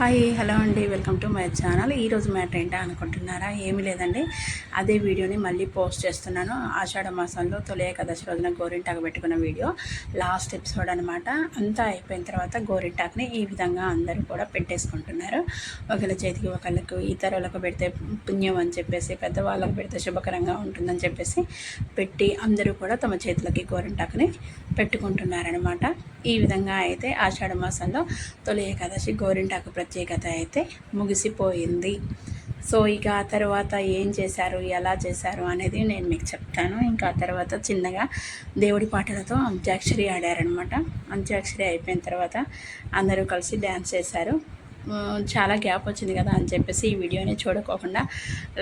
Hi hello అండి. Welcome to my channel. ఈరోజు matter ఏంటా అనుకుంటున్నారా? ఏమీ లేదండి. అదే వీడియోని మళ్ళీ పోస్ట్ చేస్తున్నాను. ఆషాఢ మాసంలో తొలి ఏకాదశి రోజున గోరింటాకు పెట్టుకున్న వీడియో. లాస్ట్ ఎపిసోడ్ అనమాట అంతా అయిపోయిన తర్వాత గోరింటాకుని ఈ విధంగా అందరూ కూడా పెట్టేసుకుంటున్నారు. ఒకళ్ళ చేతికి ఒకళ్ళకు ఇతరులకు పెడితే పుణ్యం అని చెప్పేసి పెద్దవాళ్ళకు పెడితే శుభకరంగా ఉంటుందని చెప్పేసి పెట్టి అందరూ కూడా తమ చేతులకి గోరింటాకుని పెట్టుకుంటున్నారనమాట ఈ విధంగా అయితే ఆషాఢ మాసంలో తొలి ఏకాదశి గోరింటాకు ప్రత్యేకత అయితే ముగిసిపోయింది. సో ఇక ఆ తర్వాత ఏం చేశారు ఎలా చేశారు అనేది నేను మీకు చెప్తాను. ఇంకా ఆ తర్వాత చిన్నగా దేవుడి పాటలతో అంత్యాక్షరి ఆడారనమాట అంత్యాక్షరి అయిపోయిన తర్వాత అందరూ కలిసి డ్యాన్స్ చేశారు. చాలా గ్యాప్ వచ్చింది కదా అని చెప్పేసి ఈ వీడియోని చూడకోకుండా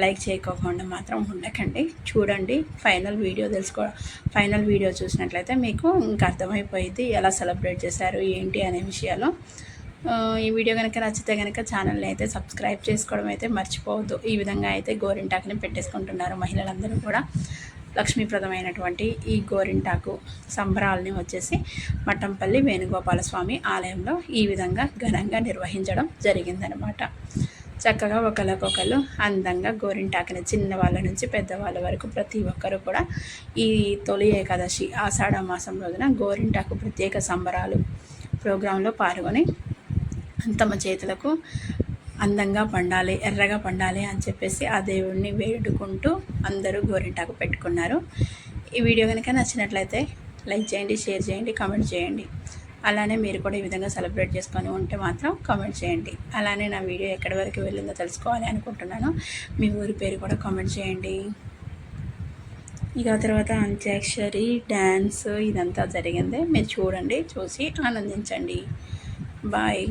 లైక్ చేయకోకుండా మాత్రం ఉండకండి. చూడండి ఫైనల్ వీడియో తెలుసుకో ఫైనల్ వీడియో చూసినట్లయితే మీకు ఇంకా అర్థమైపోయింది ఎలా సెలబ్రేట్ చేశారు ఏంటి అనే విషయాలు. ఈ వీడియో కనుక నచ్చితే కనుక ఛానల్ని అయితే సబ్స్క్రైబ్ చేసుకోవడం అయితే మర్చిపోవద్దు. ఈ విధంగా అయితే గోరింటాకుని పెట్టేసుకుంటున్నారు మహిళలందరూ కూడా. లక్ష్మీప్రదమైనటువంటి ఈ గోరింటాకు సంబరాలని వచ్చేసి మట్టంపల్లి వేణుగోపాల స్వామి ఆలయంలో ఈ విధంగా ఘనంగా నిర్వహించడం జరిగిందనమాట చక్కగా ఒకరికొకరు అందంగా గోరింటాకుని చిన్న వాళ్ళ నుంచి పెద్దవాళ్ళ వరకు ప్రతి ఒక్కరు కూడా ఈ తొలి ఏకాదశి ఆషాఢ మాసం రోజున గోరింటాకు ప్రత్యేక సంబరాలు ప్రోగ్రాంలో పాల్గొని తమ చేతులకు అందంగా పండాలి ఎర్రగా పండాలి అని చెప్పేసి ఆ దేవుడిని వేడుకుంటూ అందరూ గోరింటాకు పెట్టుకున్నారు. ఈ వీడియో కనుక నచ్చినట్లయితే లైక్ చేయండి షేర్ చేయండి కామెంట్ చేయండి. అలానే మీరు కూడా ఈ విధంగా సెలబ్రేట్ చేసుకొని ఉంటే మాత్రం కామెంట్ చేయండి. అలానే నా వీడియో ఎక్కడి వరకు వెళ్ళిందో తెలుసుకోవాలి అనుకుంటున్నాను. మీ ఊరి పేరు కూడా కామెంట్ చేయండి. ఇక తర్వాత అంత్యాక్షరి డ్యాన్స్ ఇదంతా జరిగింది. మీరు చూడండి చూసి ఆనందించండి. బాయ్.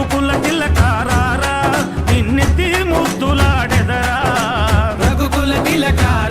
రఘుకుల తిలకారారా నిన్నెత్తి ముద్దులాడెదరా. రఘుకుల తిలకారా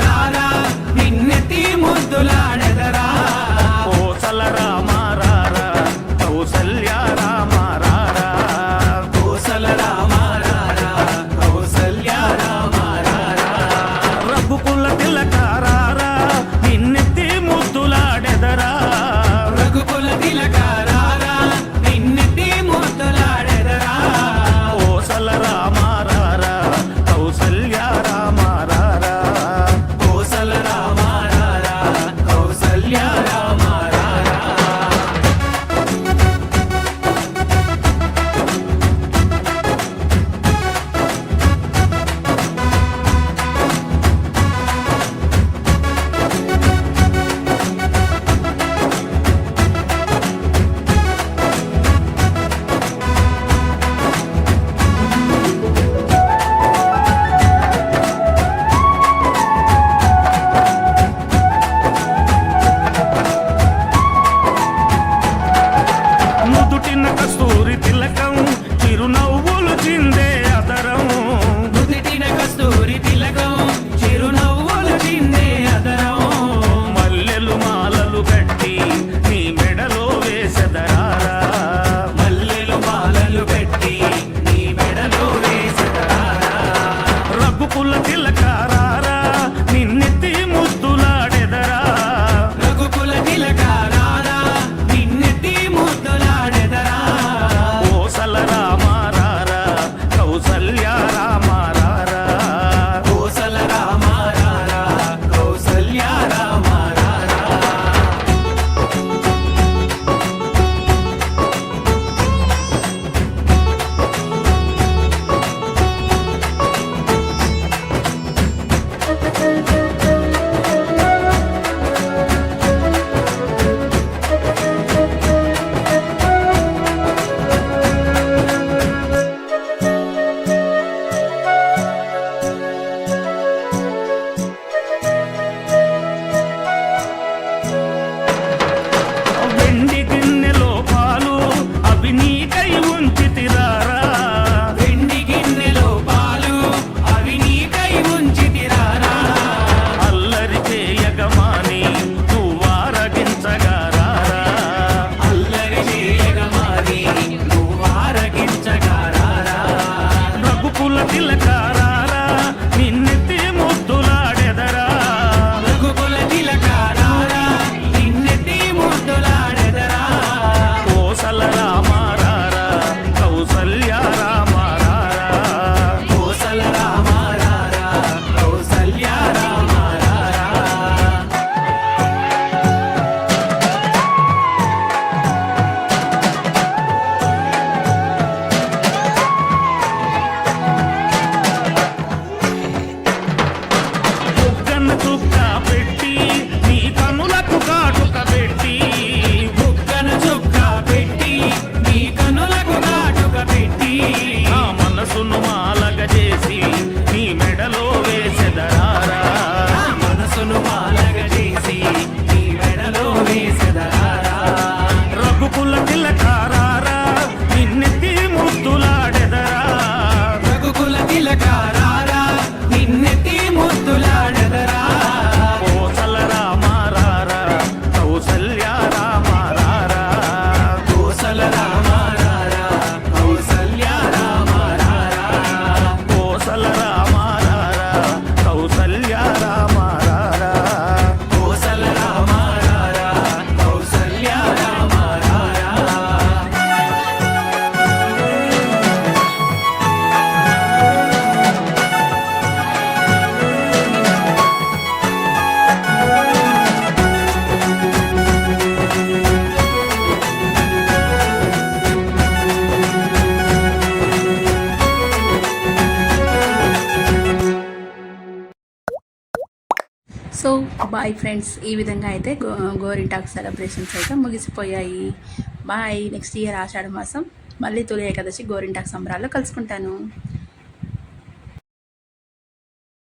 కస్తూరి తిలకం ఆరగించగా రఘుకుల తిలకా Legacy సో బాయ్ ఫ్రెండ్స్ ఈ విధంగా అయితే గో గోరింటాకు సెలబ్రేషన్స్ అయితే ముగిసిపోయాయి. బాయ్ నెక్స్ట్ ఇయర్ ఆషాఢ మాసం. మళ్ళీ తొలి ఏకాదశి గోరింటాకు సంబరాల్లో కలుసుకుంటాను.